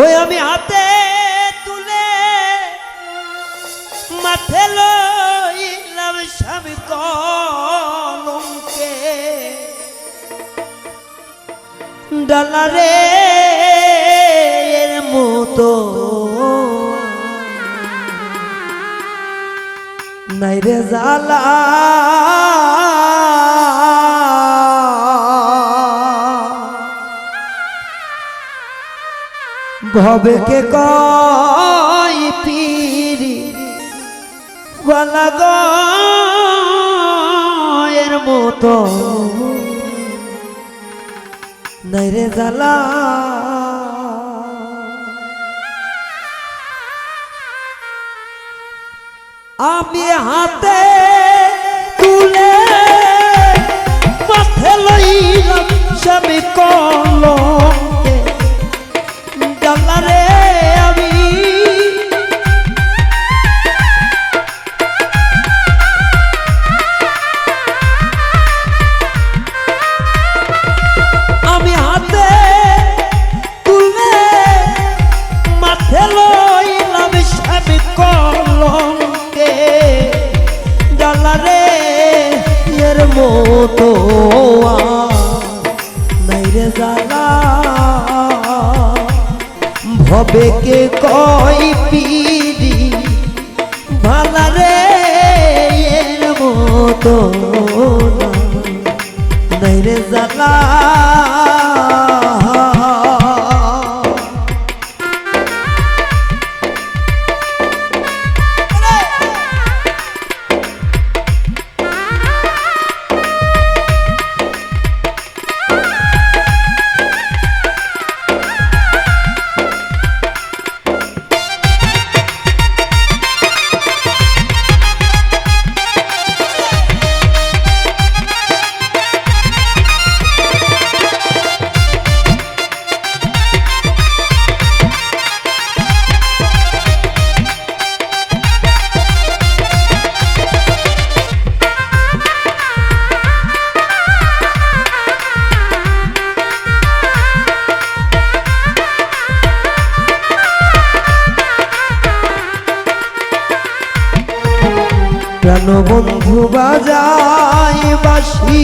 ওই আমি হাতে তুলে মাথে লইলাম স্বামী কলমকে ডালারে মতো। নাই রে জালা। ভবে কে কই পিরি? বালা গো, এর মতো। নাই রে জালা। আমি হাতে তুলে মাথে লইলাম স্বামী কলমকে রে জালা। ভবে কে কই পিড়ি? ভালা রে এর মতো নাই রে জালা। প্রাণ বন্ধু বাজায় বাসি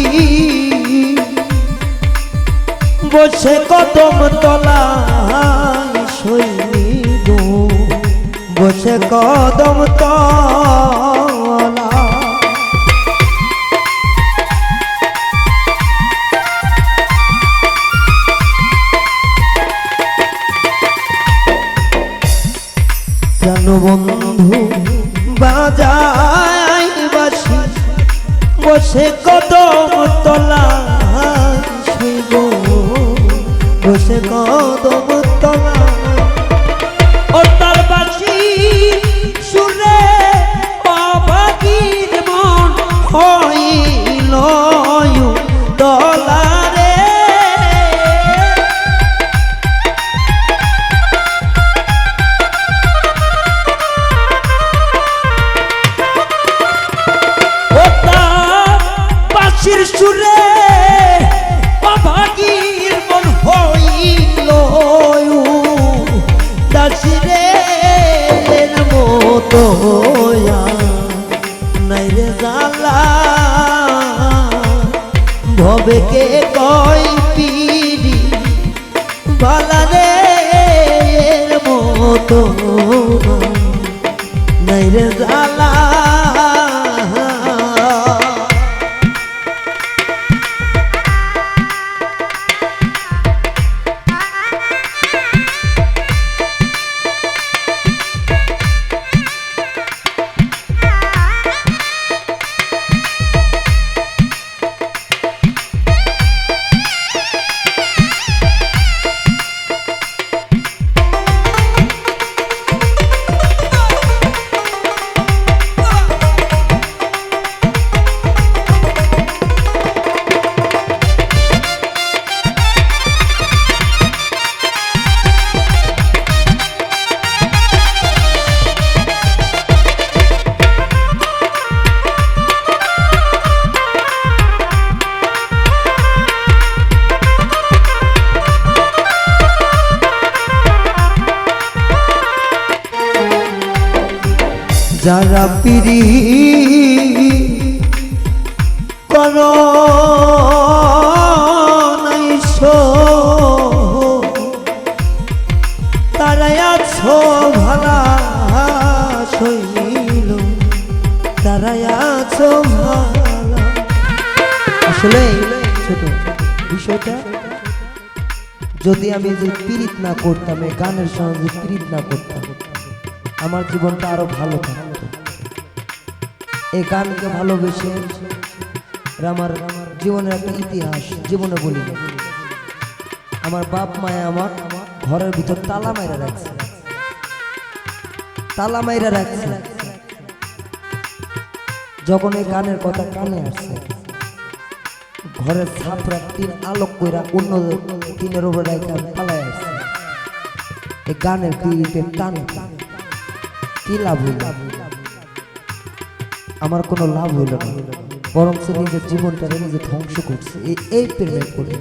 বসে কদম তলায় সৈনিক বসে কদম তলা প্রাণ বন্ধু বাজায় বসে কদম তলা বসে কদম তলা কে কই পিড়ি কর যদি আমি যে পীড়িত না করতাম, এই গানের সঙ্গে পীড়িত না করতাম, আমার জীবনটা আরও ভালো থাকতো। এই গানকে ভালোবেসে আমার জীবনের একটা ইতিহাস, জীবনে বলি আমার বাপ মায়ে আমার ঘরের ভিতর তালা মাইরা রাখছে। তালা মাইরা রাখছে। যখন এই গানের কথা কানে আসছে, ঘরের ছাপরা টিন আলোক কইরা অন্য টিনের উপরে রেখে পালায় আসছে। এই গানের পিড়িতে টানে। কি লাভ হইল? আমার কোনো লাভ হইল না। বরং সে নিজের জীবনটাকে নিজে ধ্বংস করছে এই প্রেমে করে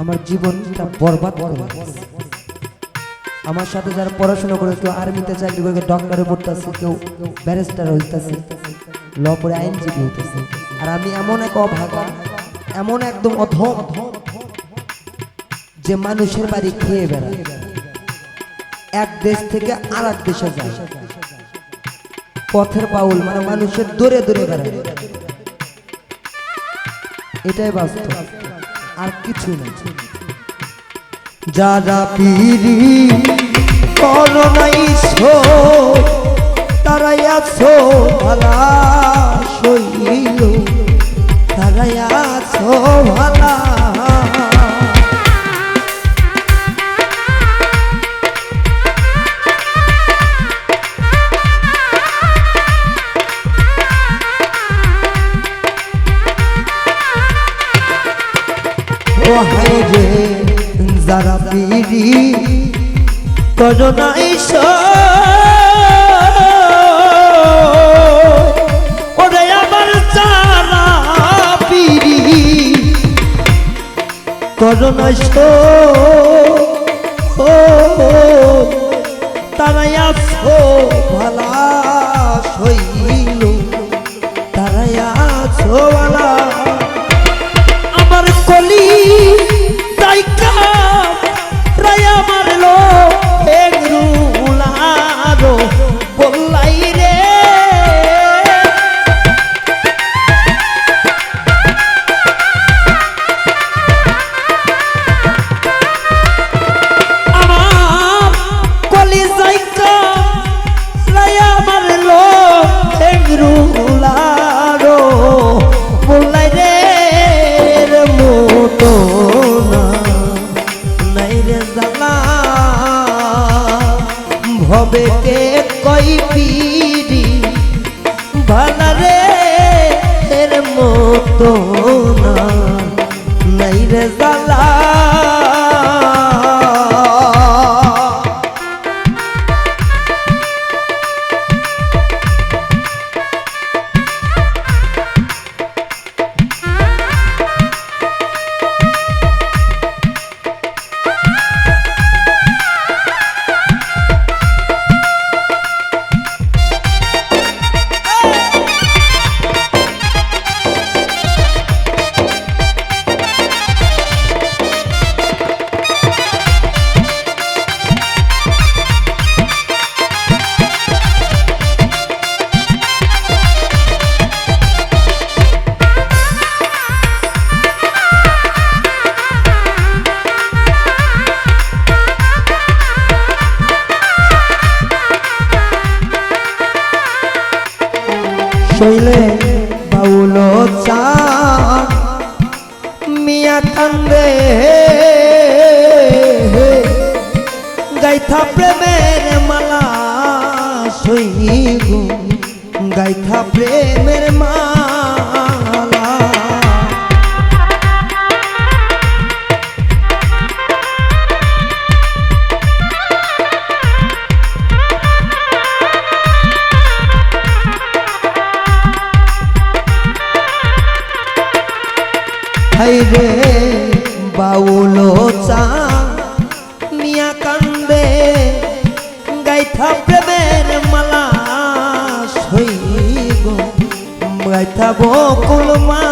আমার জীবনটা বরবাদ করে আমার সাথে যারা পড়াশোনা করে কেউ আর্মিতে চাকরি করে ডক্টরে পড়তেছে, কেউ ব্যারিস্টার হইতেছে ল পড়ে আইনজীবী হইতেছে। আর আমি এমন এক অভাগা, এমন একদম অধম যে মানুষের বাড়ি খেয়ে বেড়ায়। এক দেশ থেকে আর এক দেশে যায়। পথের পাউল মানে মানুষের দূরে দূরে বেড়ায়। এটাই বাস্তব। আর কিছু না। যারা পিড়ি করোনাই তারাই আছো, ভালা শৈল তারাই আছো, ভালা করোনাই ওরে আমার চারা পিড়ি করোনাই ও মতো কান্দে। গাইথা প্রেমের মালা সইগু গাইথা প্রেমের মালা হাইরে বাউল চা নিয়া কান্দে গাইথা প্রেমের মালা সই গাইথা বকুল মা।